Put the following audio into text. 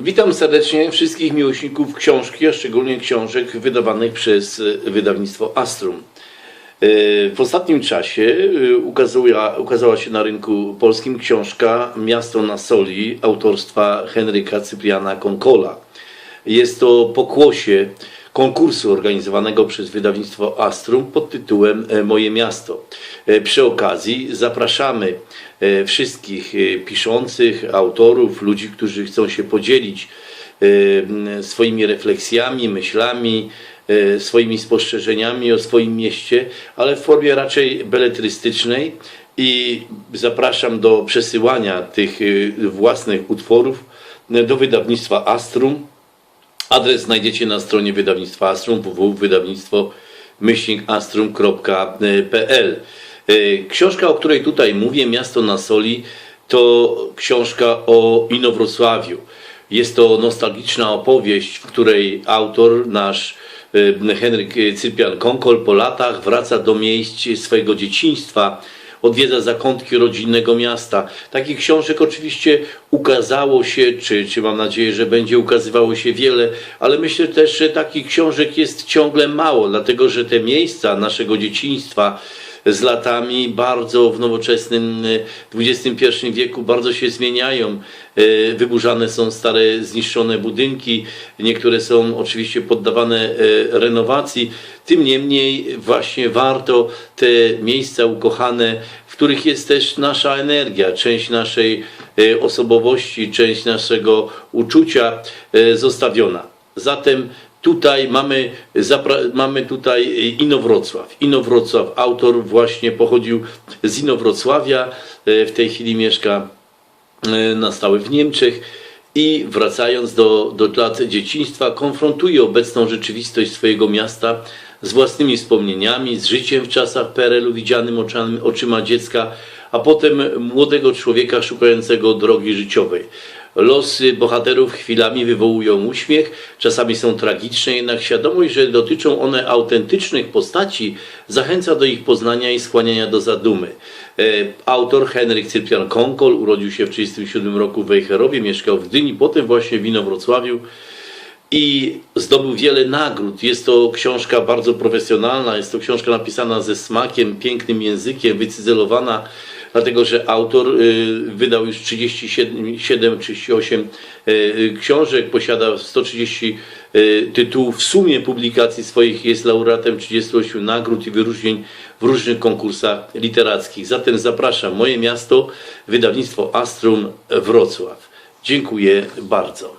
Witam serdecznie wszystkich miłośników książki, a szczególnie książek wydawanych przez e, wydawnictwo Astrum. E, W ostatnim czasie e, ukazała, ukazała się na rynku polskim książka Miasto na soli autorstwa Henryka Cypriana Konkola. Jest to pokłosie konkursu organizowanego przez wydawnictwo Astrum pod tytułem e, Moje Miasto. E, Przy okazji zapraszamy e, wszystkich piszących, autorów, ludzi, którzy chcą się podzielić swoimi refleksjami, myślami, swoimi spostrzeżeniami o swoim mieście, ale w formie raczej beletrystycznej i zapraszam do przesyłania tych własnych utworów do wydawnictwa Astrum. Adres znajdziecie na stronie wydawnictwa Astrum www.wydawnictwo-astrum.pl E, Książka, o której tutaj mówię, Miasto na Soli, to książka o Inowrocławiu. Jest to nostalgiczna opowieść, w której autor, nasz e, Henryk Cyprian Konkol, po latach wraca do miejsc swojego dzieciństwa, odwiedza zakątki rodzinnego miasta. Takich książek oczywiście ukazało się, czy, czy mam nadzieję, że będzie ukazywało się wiele, ale myślę też, że takich książek jest ciągle mało, dlatego że te miejsca naszego dzieciństwa z latami bardzo w nowoczesnym XXI wieku bardzo się zmieniają. E, Wyburzane są stare, zniszczone budynki, niektóre są oczywiście poddawane e, renowacji. Tym niemniej właśnie warto te miejsca ukochane, w których jest też nasza energia, część naszej osobowości, część naszego uczucia zostawiona. Zatem tutaj mamy, mamy tutaj Inowrocław. Inowrocław, autor właśnie pochodził z Inowrocławia, e, w tej chwili mieszka e, na stałe w Niemczech i wracając do, do lat dzieciństwa, konfrontuje obecną rzeczywistość swojego miasta z własnymi wspomnieniami, z życiem w czasach PRL-u widzianym oczami, oczyma dziecka, a potem młodego człowieka szukającego drogi życiowej. Losy bohaterów chwilami wywołują uśmiech, czasami są tragiczne, jednak świadomość, że dotyczą one autentycznych postaci, zachęca do ich poznania i skłaniania do zadumy. E, Autor Henryk Cyprian Konkol urodził się w 1937 roku w Wejherowie, mieszkał w Gdyni, potem właśnie w Inowrocławiu i zdobył wiele nagród. Jest to książka bardzo profesjonalna, jest to książka napisana ze smakiem, pięknym językiem, wycyzelowana, dlatego że autor y, wydał już 37, 38 y, książek, posiada 130 y, tytułów w sumie publikacji swoich, jest laureatem 38 nagród i wyróżnień w różnych konkursach literackich. Zatem zapraszam, moje miasto, wydawnictwo Astrum Wrocław. Dziękuję bardzo.